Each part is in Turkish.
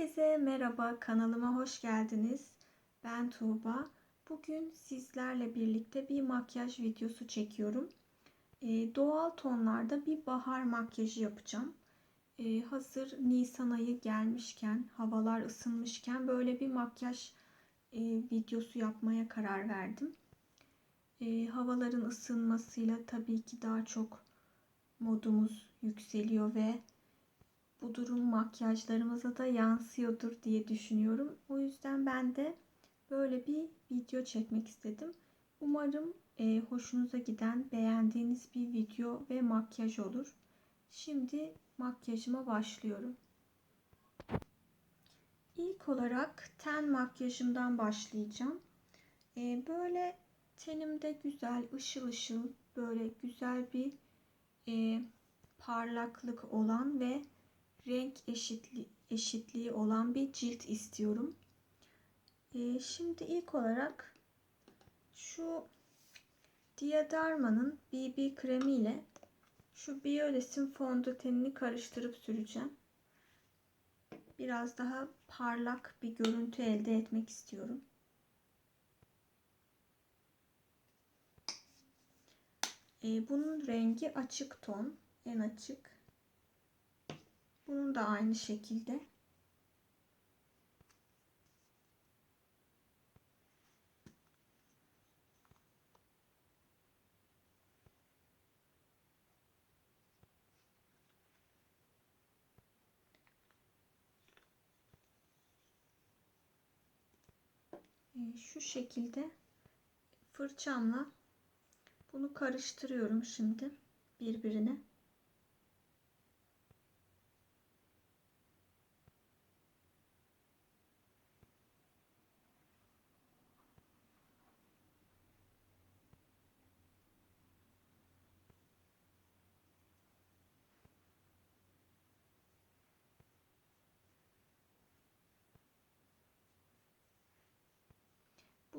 Herkese merhaba, kanalıma hoş geldiniz. Ben Tuğba. Bugün sizlerle birlikte bir makyaj videosu çekiyorum. Ee, doğal tonlarda bir bahar makyajı yapacağım. Ee, hazır Nisan ayı gelmişken, havalar ısınmışken böyle bir makyaj e, videosu yapmaya karar verdim. Ee, havaların ısınmasıyla tabii ki daha çok modumuz yükseliyor ve bu durum makyajlarımıza da yansıyordur diye düşünüyorum. O yüzden ben de böyle bir video çekmek istedim. Umarım e, hoşunuza giden, beğendiğiniz bir video ve makyaj olur. Şimdi makyajıma başlıyorum. İlk olarak ten makyajımdan başlayacağım. E, böyle tenimde güzel, ışıl ışıl, böyle güzel bir e, parlaklık olan ve renk eşitli, eşitliği olan bir cilt istiyorum. Ee, şimdi ilk olarak şu Diaderma'nın BB kremi ile şu Biores'in fondötenini karıştırıp süreceğim. Biraz daha parlak bir görüntü elde etmek istiyorum. Ee, bunun rengi açık ton, en açık. Bunun da aynı şekilde. Ee, şu şekilde fırçamla bunu karıştırıyorum şimdi birbirine.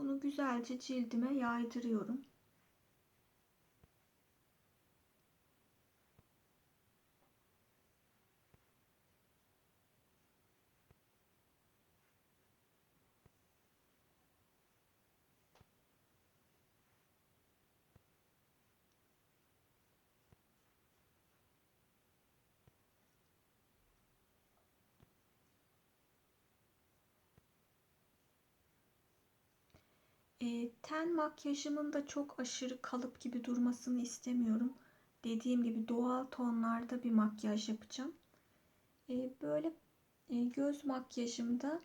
Bunu güzelce cildime yaydırıyorum. E, ten makyajımın da çok aşırı kalıp gibi durmasını istemiyorum. Dediğim gibi doğal tonlarda bir makyaj yapacağım. E, böyle e, göz makyajımda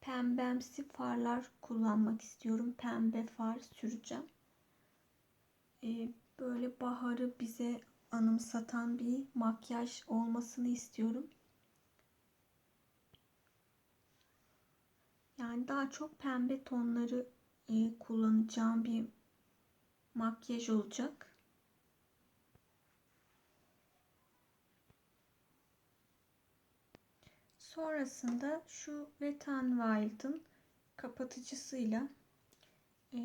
pembemsi farlar kullanmak istiyorum. Pembe far süreceğim. E, böyle baharı bize anımsatan bir makyaj olmasını istiyorum. Yani daha çok pembe tonları e, kullanacağım bir makyaj olacak. Sonrasında şu Wet n Wild'ın kapatıcısıyla e,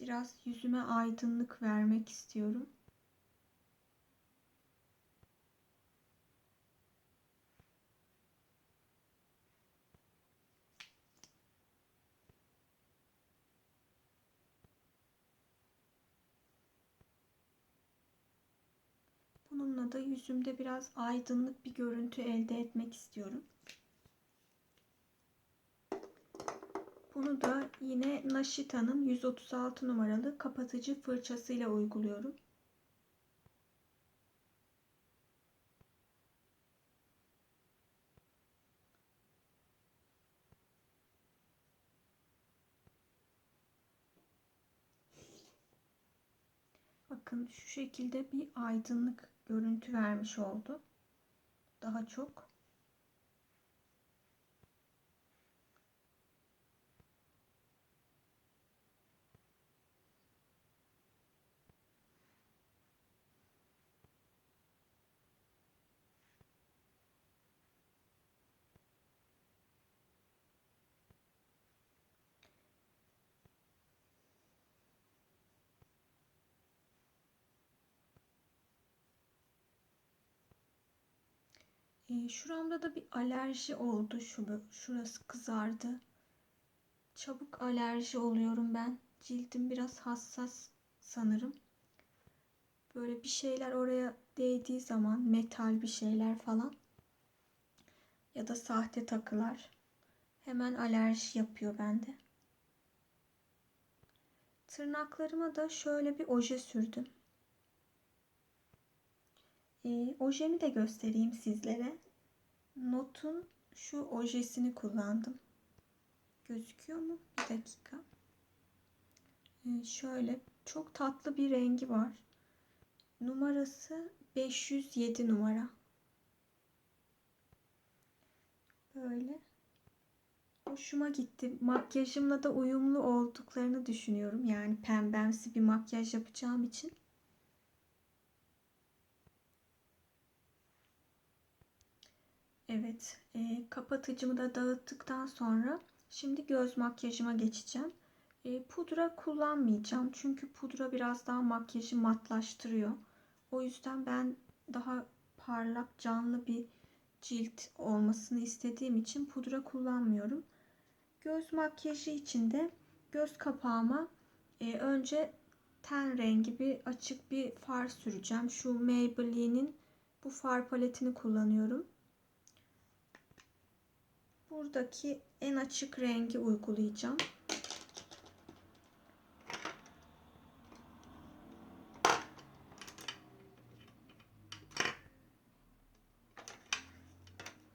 biraz yüzüme aydınlık vermek istiyorum. Bununla da yüzümde biraz aydınlık bir görüntü elde etmek istiyorum. Bunu da yine Nashita'nın 136 numaralı kapatıcı fırçasıyla uyguluyorum. Bakın şu şekilde bir aydınlık görüntü vermiş oldu. Daha çok. Ee, şuramda da bir alerji oldu. Şu, şurası kızardı. Çabuk alerji oluyorum ben. Cildim biraz hassas sanırım. Böyle bir şeyler oraya değdiği zaman metal bir şeyler falan ya da sahte takılar hemen alerji yapıyor bende. Tırnaklarıma da şöyle bir oje sürdüm. E, ojemi de göstereyim sizlere. Notun şu ojesini kullandım. Gözüküyor mu? Bir dakika. E, şöyle çok tatlı bir rengi var. Numarası 507 numara. Böyle. Hoşuma gitti. Makyajımla da uyumlu olduklarını düşünüyorum. Yani pembemsi bir makyaj yapacağım için. Evet, e, kapatıcımı da dağıttıktan sonra şimdi göz makyajıma geçeceğim. E, pudra kullanmayacağım çünkü pudra biraz daha makyajı matlaştırıyor. O yüzden ben daha parlak, canlı bir cilt olmasını istediğim için pudra kullanmıyorum. Göz makyajı için de göz kapağıma e, önce ten rengi bir açık bir far süreceğim. Şu Maybelline'in bu far paletini kullanıyorum. Buradaki en açık rengi uygulayacağım.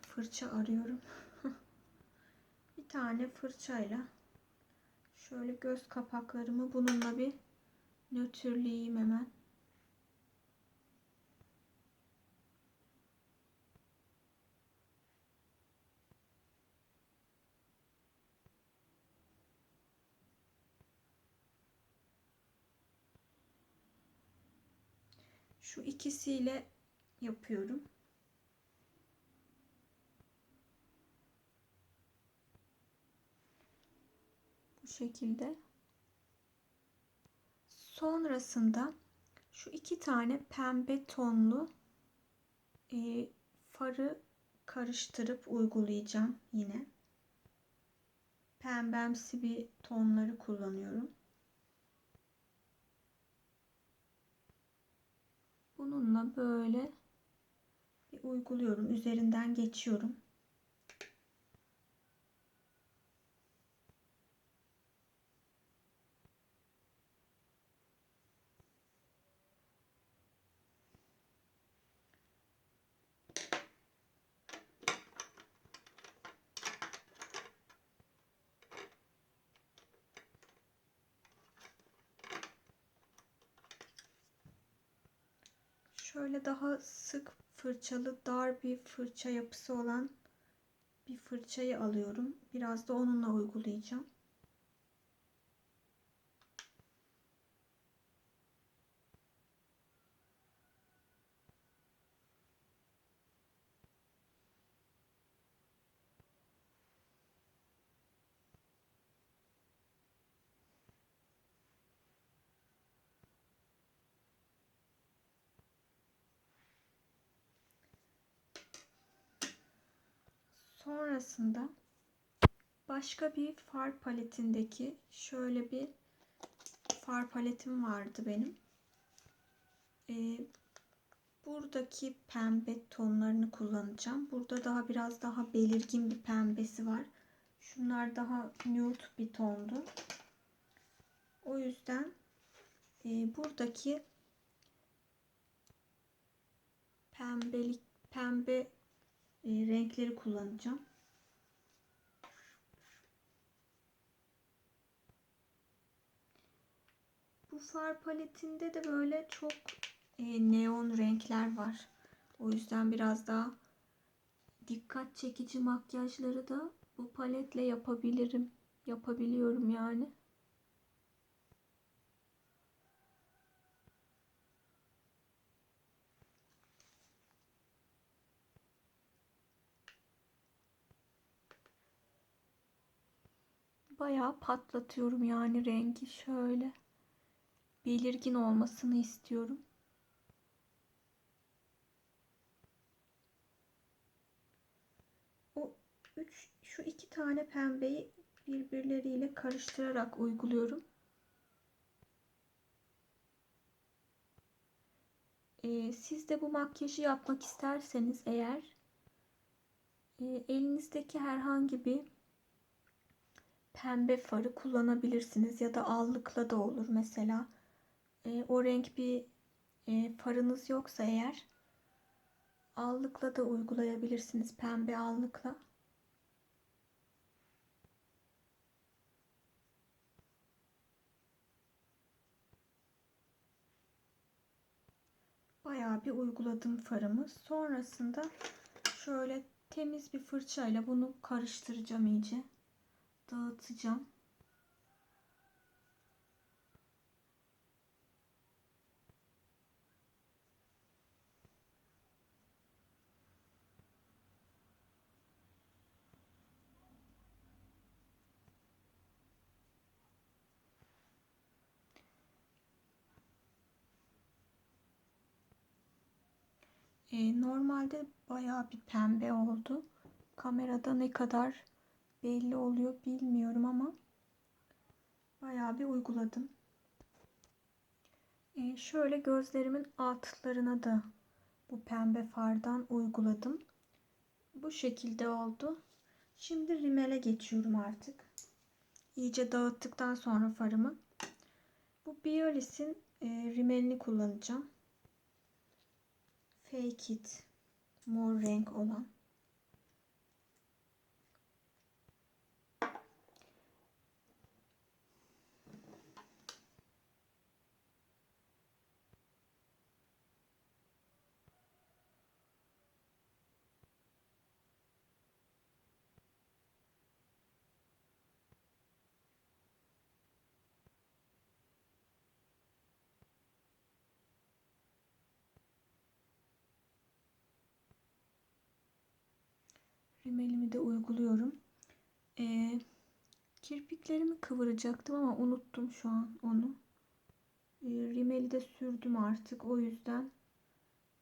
Fırça arıyorum. bir tane fırçayla şöyle göz kapaklarımı bununla bir nötrleyeyim hemen. Şu ikisiyle yapıyorum. Bu şekilde. Sonrasında şu iki tane pembe tonlu e, farı karıştırıp uygulayacağım yine. Pembemsi bir tonları kullanıyorum. Bununla böyle bir uyguluyorum. Üzerinden geçiyorum. Şöyle daha sık fırçalı dar bir fırça yapısı olan bir fırçayı alıyorum. Biraz da onunla uygulayacağım. Sonrasında başka bir far paletindeki şöyle bir far paletim vardı benim. Ee, buradaki pembe tonlarını kullanacağım. Burada daha biraz daha belirgin bir pembesi var. Şunlar daha nude bir tondu. O yüzden e, buradaki pembelik pembe e, renkleri kullanacağım. Bu far paletinde de böyle çok e, neon renkler var. O yüzden biraz daha dikkat çekici makyajları da bu paletle yapabilirim. Yapabiliyorum yani. Bayağı patlatıyorum yani rengi şöyle belirgin olmasını istiyorum. üç, şu iki tane pembeyi birbirleriyle karıştırarak uyguluyorum. Ee, siz de bu makyajı yapmak isterseniz eğer e, elinizdeki herhangi bir pembe farı kullanabilirsiniz ya da allıkla da olur mesela. E, o renk bir e, farınız yoksa eğer allıkla da uygulayabilirsiniz pembe allıkla. Bayağı bir uyguladım farımı. Sonrasında şöyle temiz bir fırçayla bunu karıştıracağım iyice. Dağıtacağım. E, normalde bayağı bir pembe oldu. Kamerada ne kadar belli oluyor bilmiyorum ama bayağı bir uyguladım. E, şöyle gözlerimin altlarına da bu pembe fardan uyguladım. Bu şekilde oldu. Şimdi rimele geçiyorum artık. İyice dağıttıktan sonra farımı. Bu Biolis'in e, rimelini kullanacağım. Fake It mor renk olan. Rimelimi de uyguluyorum. Ee, kirpiklerimi kıvıracaktım ama unuttum şu an onu. Ee, rimeli de sürdüm artık. O yüzden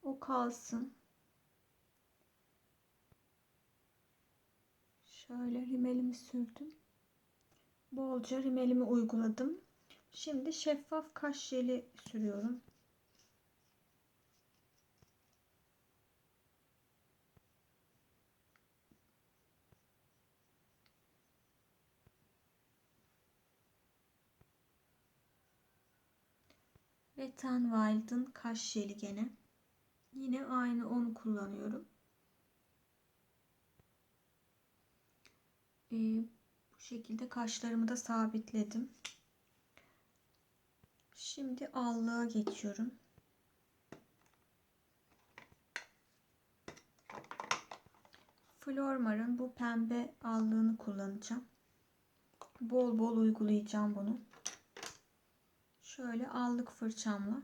o kalsın. Şöyle rimelimi sürdüm. Bolca rimelimi uyguladım. Şimdi şeffaf kaş jeli sürüyorum. Wet n Wild'ın kaş jeli gene. Yine aynı onu kullanıyorum. Ee, bu şekilde kaşlarımı da sabitledim. Şimdi allığa geçiyorum. Flormar'ın bu pembe allığını kullanacağım. Bol bol uygulayacağım bunu. Şöyle allık fırçamla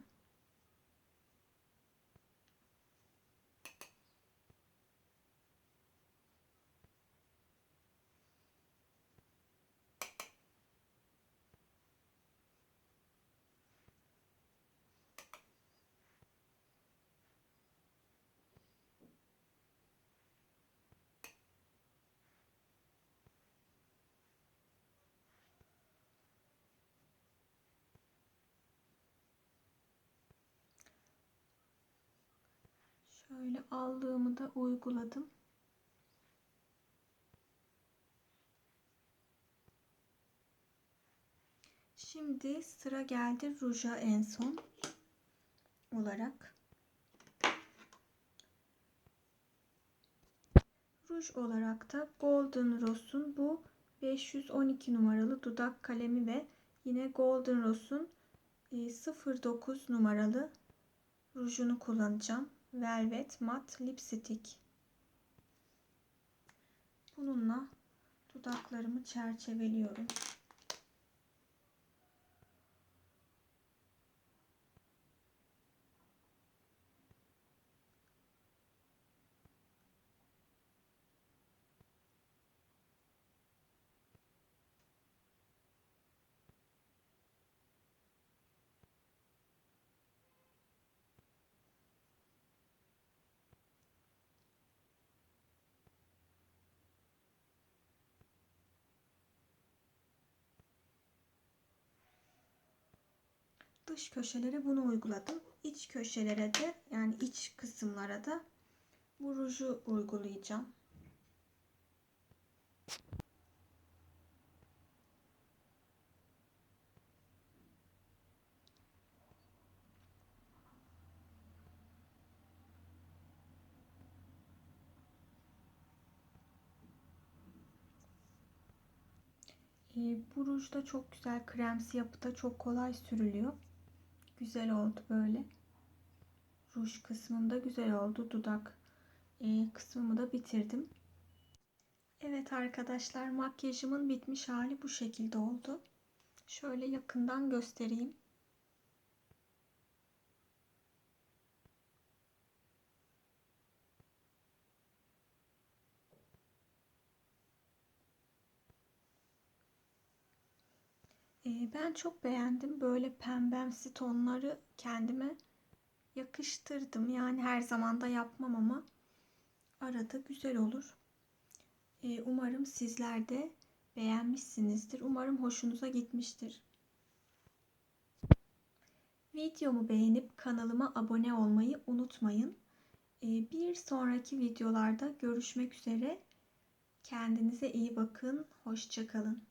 Şöyle aldığımı da uyguladım. Şimdi sıra geldi ruja en son olarak. Ruj olarak da Golden Rose'un bu 512 numaralı dudak kalemi ve yine Golden Rose'un 09 e, numaralı rujunu kullanacağım. Velvet Matte Lipstick. Bununla dudaklarımı çerçeveliyorum. Dış köşelere bunu uyguladım. İç köşelere de yani iç kısımlara da bu ruju uygulayacağım. E, bu ruj da çok güzel kremsi yapıda çok kolay sürülüyor. Güzel oldu böyle. Ruj kısmım da güzel oldu. Dudak e, kısmımı da bitirdim. Evet arkadaşlar makyajımın bitmiş hali bu şekilde oldu. Şöyle yakından göstereyim. Ben çok beğendim. Böyle pembemsi tonları kendime yakıştırdım. Yani her zaman da yapmam ama arada güzel olur. Umarım sizler de beğenmişsinizdir. Umarım hoşunuza gitmiştir. Videomu beğenip kanalıma abone olmayı unutmayın. Bir sonraki videolarda görüşmek üzere. Kendinize iyi bakın. Hoşçakalın.